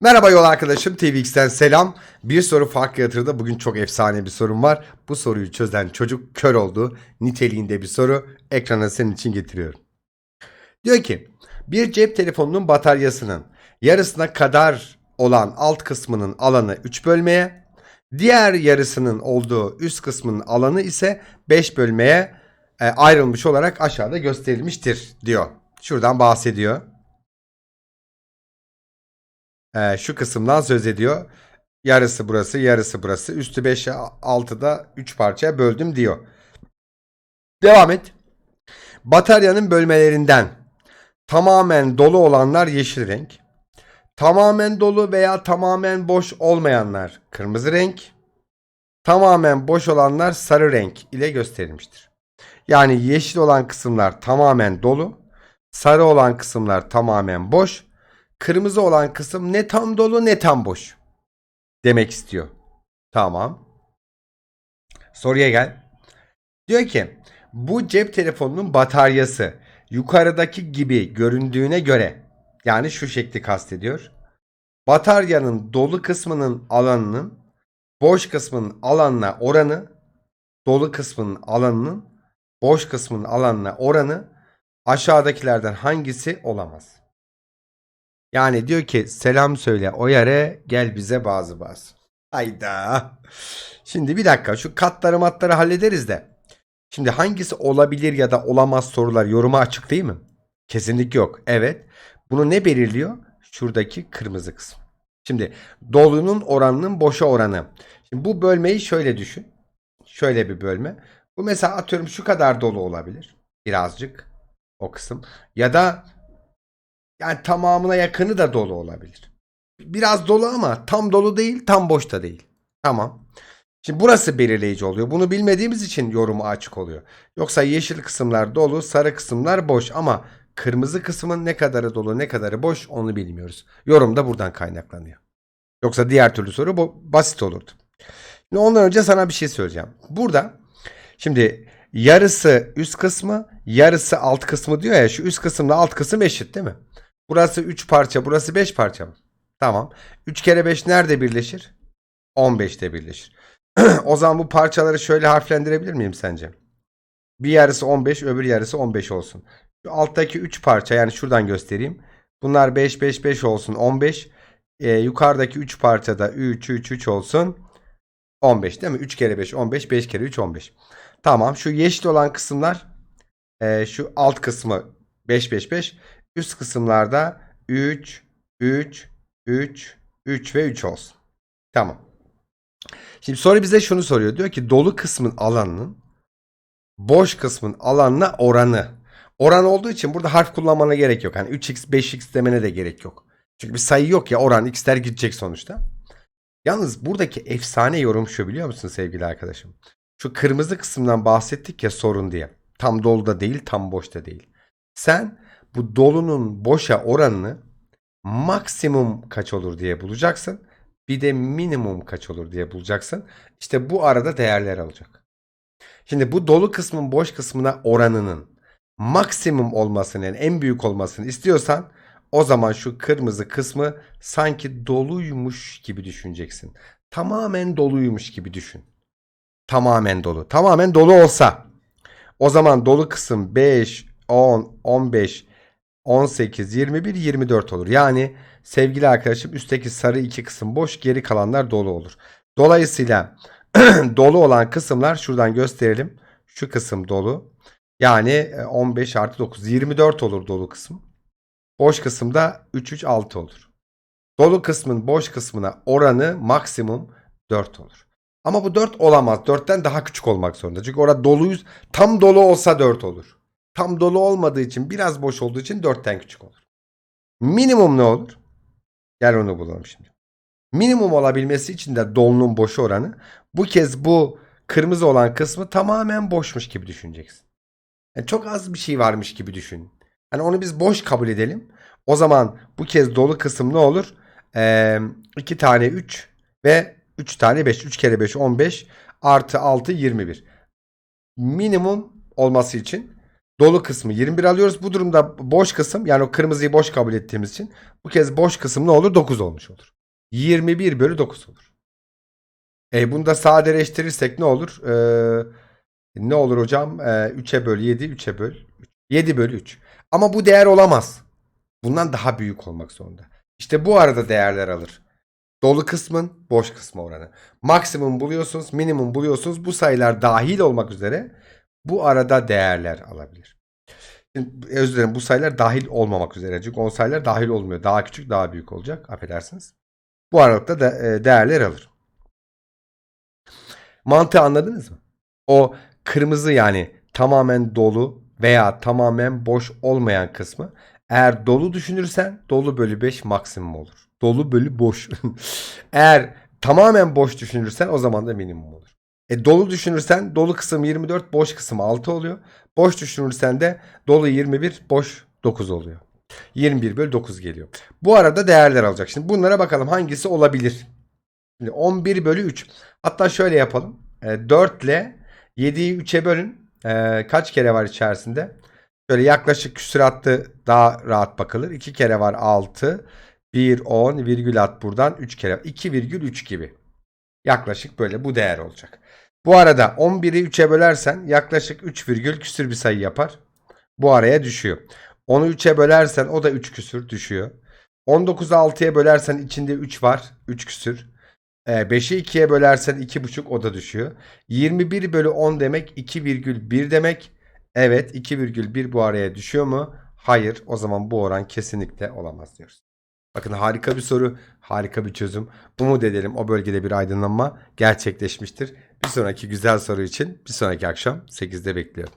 Merhaba yol arkadaşım TVX'ten selam. Bir soru farklı yatırda bugün çok efsane bir sorum var. Bu soruyu çözen çocuk kör oldu. Niteliğinde bir soru ekrana senin için getiriyorum. Diyor ki bir cep telefonunun bataryasının yarısına kadar olan alt kısmının alanı 3 bölmeye, diğer yarısının olduğu üst kısmının alanı ise 5 bölmeye e, ayrılmış olarak aşağıda gösterilmiştir diyor. Şuradan bahsediyor. Ee, şu kısımdan söz ediyor. Yarısı burası, yarısı burası. Üstü 5'e 6'da 3 parçaya böldüm diyor. Devam et. Bataryanın bölmelerinden tamamen dolu olanlar yeşil renk. Tamamen dolu veya tamamen boş olmayanlar kırmızı renk. Tamamen boş olanlar sarı renk ile gösterilmiştir. Yani yeşil olan kısımlar tamamen dolu. Sarı olan kısımlar tamamen boş. Kırmızı olan kısım ne tam dolu ne tam boş. Demek istiyor. Tamam. Soruya gel. Diyor ki bu cep telefonunun bataryası yukarıdaki gibi göründüğüne göre yani şu şekli kastediyor. Bataryanın dolu kısmının alanının boş kısmının alanına oranı dolu kısmının alanının boş kısmının alanına oranı aşağıdakilerden hangisi olamaz? Yani diyor ki selam söyle o yere gel bize bazı bazı. Hayda. Şimdi bir dakika şu katları matları hallederiz de. Şimdi hangisi olabilir ya da olamaz sorular yoruma açık değil mi? Kesinlik yok. Evet. Bunu ne belirliyor? Şuradaki kırmızı kısım. Şimdi dolunun oranının boşa oranı. Şimdi bu bölmeyi şöyle düşün. Şöyle bir bölme. Bu mesela atıyorum şu kadar dolu olabilir. Birazcık o kısım. Ya da yani tamamına yakını da dolu olabilir. Biraz dolu ama tam dolu değil, tam boş da değil. Tamam. Şimdi burası belirleyici oluyor. Bunu bilmediğimiz için yorumu açık oluyor. Yoksa yeşil kısımlar dolu, sarı kısımlar boş ama kırmızı kısmın ne kadarı dolu, ne kadarı boş onu bilmiyoruz. Yorum da buradan kaynaklanıyor. Yoksa diğer türlü soru bu basit olurdu. Şimdi ondan önce sana bir şey söyleyeceğim. Burada şimdi yarısı üst kısmı, yarısı alt kısmı diyor ya şu üst kısımla alt kısım eşit değil mi? Burası 3 parça, burası 5 parça mı? Tamam. 3 kere 5 nerede birleşir? 15'te birleşir. o zaman bu parçaları şöyle harflendirebilir miyim sence? Bir yarısı 15, öbür yarısı 15 olsun. Şu alttaki 3 parça yani şuradan göstereyim. Bunlar 5, 5, 5 olsun 15. Ee, yukarıdaki 3 parçada 3, 3, 3 olsun. 15 değil mi? 3 kere 5, 15. 5 kere 3, 15. Tamam. Şu yeşil olan kısımlar e, şu alt kısmı 5, 5, 5. Üst kısımlarda 3, 3, 3, 3 ve 3 olsun. Tamam. Şimdi soru bize şunu soruyor. Diyor ki dolu kısmın alanının boş kısmın alanına oranı. Oran olduğu için burada harf kullanmana gerek yok. Hani 3x 5x demene de gerek yok. Çünkü bir sayı yok ya oran x'ler gidecek sonuçta. Yalnız buradaki efsane yorum şu biliyor musun sevgili arkadaşım? Şu kırmızı kısımdan bahsettik ya sorun diye. Tam dolu da değil tam boş da değil. Sen bu dolunun boşa oranını maksimum kaç olur diye bulacaksın. Bir de minimum kaç olur diye bulacaksın. İşte bu arada değerler alacak. Şimdi bu dolu kısmın boş kısmına oranının maksimum olmasını yani en büyük olmasını istiyorsan o zaman şu kırmızı kısmı sanki doluymuş gibi düşüneceksin. Tamamen doluymuş gibi düşün. Tamamen dolu. Tamamen dolu olsa o zaman dolu kısım 5, 10, 15, 18, 21, 24 olur. Yani sevgili arkadaşım üstteki sarı iki kısım boş geri kalanlar dolu olur. Dolayısıyla dolu olan kısımlar şuradan gösterelim. Şu kısım dolu. Yani 15 artı 9 24 olur dolu kısım. Boş kısımda 3 3 6 olur. Dolu kısmın boş kısmına oranı maksimum 4 olur. Ama bu 4 olamaz. 4'ten daha küçük olmak zorunda. Çünkü orada doluyuz. Tam dolu olsa 4 olur. Tam dolu olmadığı için biraz boş olduğu için 4'ten küçük olur. Minimum ne olur? Gel onu bulalım şimdi. Minimum olabilmesi için de dolunun boş oranı bu kez bu kırmızı olan kısmı tamamen boşmuş gibi düşüneceksin. Yani çok az bir şey varmış gibi düşün. Hani onu biz boş kabul edelim. O zaman bu kez dolu kısım ne olur? 2 ee, tane 3 ve 3 tane 5. 3 kere 5 15 artı 6 21. Minimum olması için Dolu kısmı 21 alıyoruz. Bu durumda boş kısım yani o kırmızıyı boş kabul ettiğimiz için bu kez boş kısım ne olur? 9 olmuş olur. 21 bölü 9 olur. E bunu da sadeleştirirsek ne olur? Ee, ne olur hocam? Ee, 3'e böl 7, 3'e böl 3. 7 bölü 3. Ama bu değer olamaz. Bundan daha büyük olmak zorunda. İşte bu arada değerler alır. Dolu kısmın boş kısmı oranı. Maksimum buluyorsunuz, minimum buluyorsunuz. Bu sayılar dahil olmak üzere bu arada değerler alabilir. Şimdi, özür dilerim bu sayılar dahil olmamak üzere. Çünkü o sayılar dahil olmuyor. Daha küçük daha büyük olacak. Affedersiniz. Bu aralıkta da e, değerler alır. Mantığı anladınız mı? O kırmızı yani tamamen dolu veya tamamen boş olmayan kısmı eğer dolu düşünürsen dolu bölü 5 maksimum olur. Dolu bölü boş. eğer tamamen boş düşünürsen o zaman da minimum olur. E dolu düşünürsen dolu kısım 24, boş kısım 6 oluyor. Boş düşünürsen de dolu 21, boş 9 oluyor. 21 bölü 9 geliyor. Bu arada değerler alacak. Şimdi bunlara bakalım hangisi olabilir? Şimdi 11 bölü 3. Hatta şöyle yapalım. E, 4 ile 7'yi 3'e bölün. E, kaç kere var içerisinde? Şöyle yaklaşık küsuratlı daha rahat bakılır. 2 kere var 6. 1, 10, virgül at buradan 3 kere. 2,3 gibi. Yaklaşık böyle bu değer olacak. Bu arada 11'i 3'e bölersen yaklaşık 3 virgül küsür bir sayı yapar. Bu araya düşüyor. 10'u 3'e bölersen o da 3 küsür düşüyor. 19'u 6'ya bölersen içinde 3 var. 3 küsür. E, 5'i 2'ye bölersen 2,5 o da düşüyor. 21 bölü 10 demek 2,1 demek. Evet 2,1 bu araya düşüyor mu? Hayır. O zaman bu oran kesinlikle olamaz diyoruz. Bakın harika bir soru, harika bir çözüm. Umut edelim o bölgede bir aydınlanma gerçekleşmiştir. Bir sonraki güzel soru için bir sonraki akşam 8'de bekliyorum.